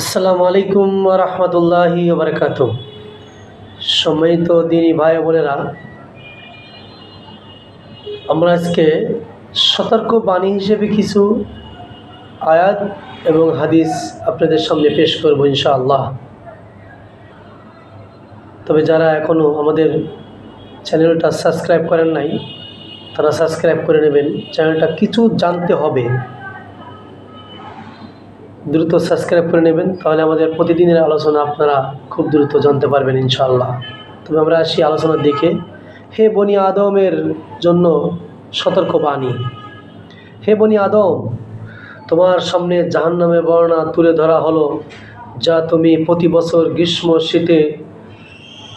আসসালামু আলাইকুম রহমতুল্লাহি বারকাত সম্মানিত দিনী ভাই বোনেরা, আমরা আজকে সতর্ক বাণী হিসেবে কিছু আয়াত এবং হাদিস আপনাদের সামনে পেশ করব ইনশাআল্লাহ। তবে যারা এখনও আমাদের চ্যানেলটা সাবস্ক্রাইব করেন নাই, তারা সাবস্ক্রাইব করে নেবেন। চ্যানেলটা কিছু জানতে হবে। দ্রুত সাবস্ক্রাইব করে নেবেন, তাহলে আমাদের প্রতিদিনের আলোচনা আপনারা খুব দ্রুত জানতে পারবেন ইনশাআল্লাহ। তবে আমরা আসি আলোচনার দিকে। হে বনি আদমের জন্য সতর্কবাণী। হে বনি আদম, তোমার সামনে জাহান্নামে বর্ণনা তুলে ধরা হলো, যা তুমি প্রতি বছর গ্রীষ্ম শীতে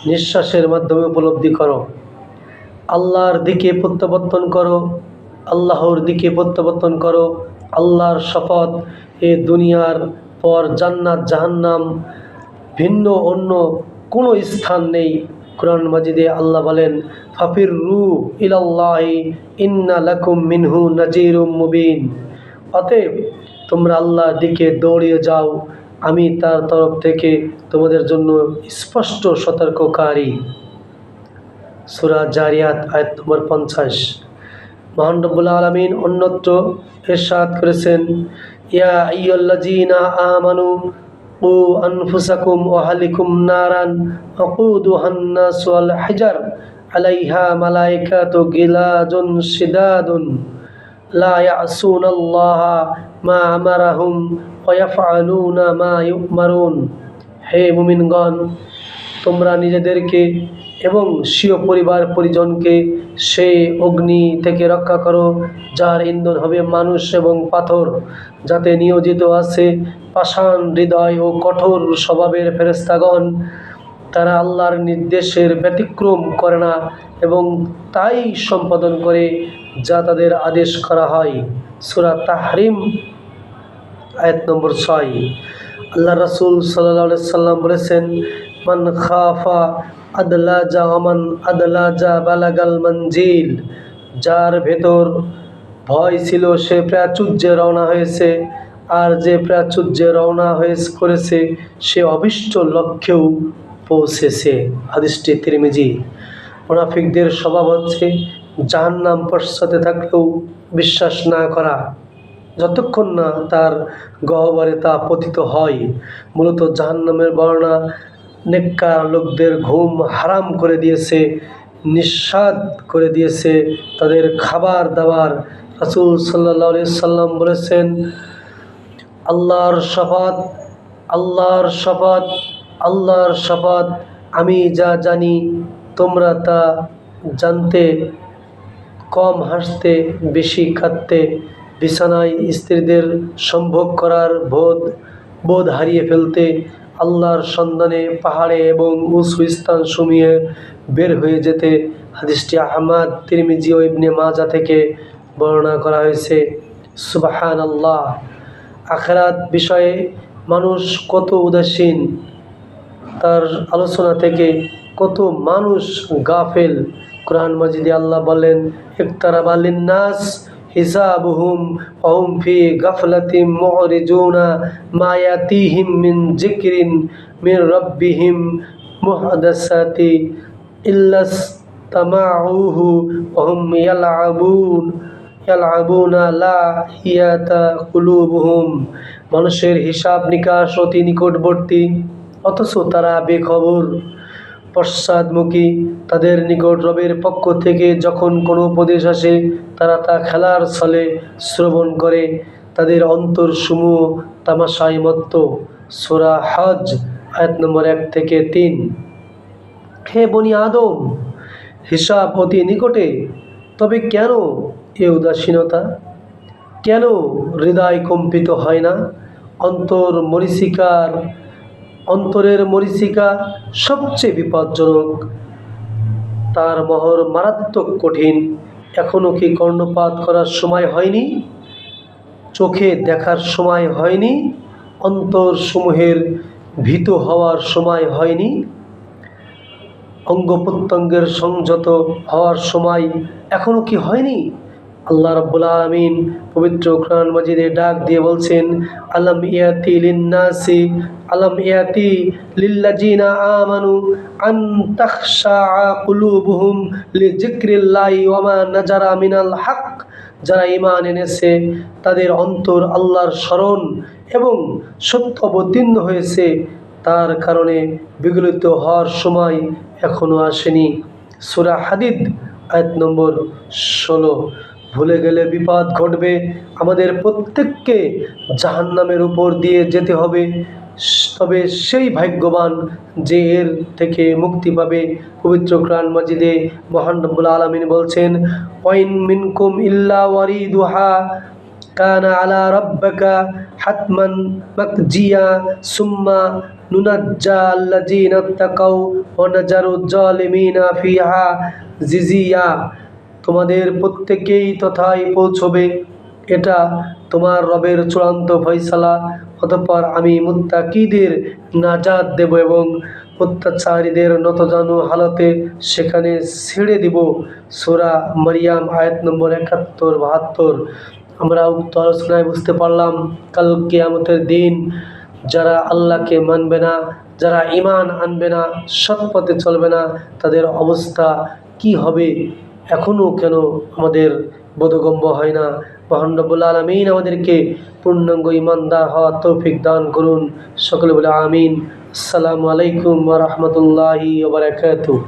নিঃশ্বাসের মাধ্যমে উপলব্ধি করো। আল্লাহর দিকে প্রত্যাবর্তন করো, আল্লাহর দিকে প্রত্যাবর্তন করো আল্লাহর শপথ, এ দুনিয়ার পর জান্নাত, জাহান্নাম, ভিন্ন, অন্য কোনো স্থান নেই। কোরআন মাজিদে আল্লাহ বলেন ফাফির রু ইলাল্লাহি ইন্না লাকুম মিনহু নাজিরুম মুবিন। অতএব তোমরা আল্লাহর দিকে দৌড়িয়ে যাও। আমি তার তরফ থেকে তোমাদের জন্য স্পষ্ট সতর্ককারী। সুরা জারিয়াত, আয়াত নম্বর পঞ্চাশ। মহান রব্বুল আলমিন অন্যত্র এরশাদ করেছেন, ইয়া আইয়ুল্লাযীনা আমানু ও আনফুসাকুম ওয়াহালিকুম নারান ওয়াকুদুহান নাস ওয়াল হিজার, আলাইহা মালাইকাতু গিলাজুন শিদাদুন, লা ইয়াসুনাল্লাহা মা আমারাহুম ওয়া ইয়াফআলুনা মা ইউমারুন। হে মুমিনগণ তোমরা নিজেদেরকে এবং স্বীয় পরিবার পরিজনকে সেই অগ্নি থেকে রক্ষা করো, যার ইন্ধন হবে মানুষ এবং পাথর, যাতে নিয়োজিত আছে পাষাণ হৃদয় ও কঠোর স্বভাবের ফেরেস্তাগণ তারা আল্লাহর নির্দেশের ব্যতিক্রম করে না এবং তাই সম্পাদন করে, যা তাদের আদেশ করা হয়। সুরা তাহরিম, আয়াত নম্বর ছয়। আল্লাহ রসুল সাল্লাহ সাল্লাম বলেছেন, মান খাফা আদলাজা অমান আদলাজা বালাগাল মঞ্জিল। যার ভেতর ভয় ছিল, সে প্রাচুর্যে রওনা হয়েছে। আর যে প্রাচুর্যে রওনা হয়ে করেছে, সে অবিষ্ট লক্ষ্যেও পৌঁছেছে। হাদিসটি তিরমিজি। মোনাফিকদের স্বভাব হচ্ছে, জাহান্নাম পশ্চাতে থাকলেও বিশ্বাস না করা। যতক্ষণ না তার গহ্বরে তা পতিত হয়, মূলত জাহান্নামের বর্ণনা, নেককার লোকদের ঘুম হারাম করে দিয়েছে, নিঃস্বাদ করে দিয়েছে তাদের খাবার দাবার। রাসুল সাল্লাহ সাল্লাম বলেছেন, আল্লাহর শপথ আল্লাহর শপথ আল্লাহর শপথ আমি যা জানি তোমরা তা জানতে, কম হাসতে, বেশি খাটতে বিছানায় স্ত্রীদের সম্ভোগ করার বোধ বোধ হারিয়ে ফেলতে আল্লাহর সন্ধানে পাহাড়ে এবং উঁচু স্থান সুমিয়ে বের হয়ে যেতে হাদিসটি আহমাদ, তিরমিজি ও ইবনে মাজা থেকে বর্ণনা করা হয়েছে। সুবাহান আল্লাহ আখরাত বিষয়ে মানুষ কত উদাসীন, তার আলোচনা থেকে কত মানুষ গাফেল। কোরআন মাজিদে আল্লাহ বলেন একতারা বালিন নাস হিসাবুহুম অহুম ফি গাফলাতিম মুরিজুনা মা ইয়াতিহিম মিন যিকরিন মির রাব্বিহিম মুহদাসাতি ইল্লাস তামাউহু অহুম ইয়ালআবুন, ইয়ালআবুনা লা হিয়াতা কুলুবুহুম। মানুষের হিসাব নিকাশ অতি নিকটবর্তী, অথচ তারা বেখবর। পশ্চাদমুখী। তাদের নিকট রবের পক্ষ থেকে যখন কোনো উপদেশ আসে, তারা তা খেলার ছলে শ্রবণ করে। তাদের অন্তর সমূহ তামাশাই মত্ত সোরা হজ আয়াত নম্বর এক থেকে তিন। হে বনি আদম, হিসাব অতি নিকটে, তবে কেন এ উদাসীনতা? কেন হৃদয় কম্পিত হয় না? অন্তর মরিচিকার অন্তরের মরিচিকা সবচেয়ে বিপজ্জনক। তার মহর মারাত্মক কঠিন। এখনও কি কর্ণপাত করার সময় হয়নি? চোখে দেখার সময় হয়নি? অন্তর সমূহের ভীত হওয়ার সময় হয়নি? অঙ্গ প্রত্যঙ্গের সংযত হওয়ার সময় এখনও কি হয়নি? আল্লাহ রব্বুল আলমিন পবিত্র কোরআন মাজিদে ডাক দিয়ে বলছেন, আলম ইয়াতি লিন্নাসি, আলম ইয়াতি লিল্লাজিনা আমানু আন তাখশা কুলুবুহুম লিজিক্রিল্লাহি ওয়া মা নাজারা মিনাল হক। যারা ঈমান এনেছে, তাদের অন্তর আল্লাহর স্মরণ এবং সত্য অবতীর্ণ হয়েছে। তার কারণে বিগলিত হওয়ার সময় এখনও আসেনি। সূরা হাদিদ, আয়াত নম্বর ষোলো। ভুলে গেলে বিপদ ঘটবে। আমাদের প্রত্যেককে জাহান্নামের উপর দিয়ে যেতে হবে। তবে সেই ভাগ্যবান যে এর থেকে মুক্তি পাবে, পবিত্র কোরআন মাজিদে মহান রব্বুল আলমিন বলছেন, ওয়াইন মিনকুম ইল্লা ওয়ারি দুহা কানা আলা রব্বাকা হাতমান মাকজিয়া সুম্মা নুনাজ্জা আল্লাযীনা তাকাউ ওয়া নাজারু জালিমিনা ফিহা জিজিয়া। তোমাদের প্রত্যেকেই তথায় পৌঁছবে। এটা তোমার রবের চূড়ান্ত ফয়সালা। অতঃপর আমি মুত্তাকিদের নাজাদ দেব এবং অত্যাচারীদের নতজানু হালতে সেখানে ছেড়ে দিব। সোরা মারিয়াম, আয়াত নম্বর একাত্তর, বাহাত্তর। আমরা উক্ত আলোচনায় বুঝতে পারলাম, কাল কেয়ামতের দিন যারা আল্লাহকে মানবে না, যারা ইমান আনবে না সৎ পথে চলবে না, তাদের অবস্থা কি হবে? এখনও কেন আমাদের বোধগম্য হয় না? মহান রব্বুল আলমিন আমাদেরকে পূর্ণাঙ্গ ইমানদার হওয়ার তৌফিক দান করুন। সকলে বলে আমিন। আসসালামু আলাইকুম রহমতুল্লাহি ওবরাকাতুহ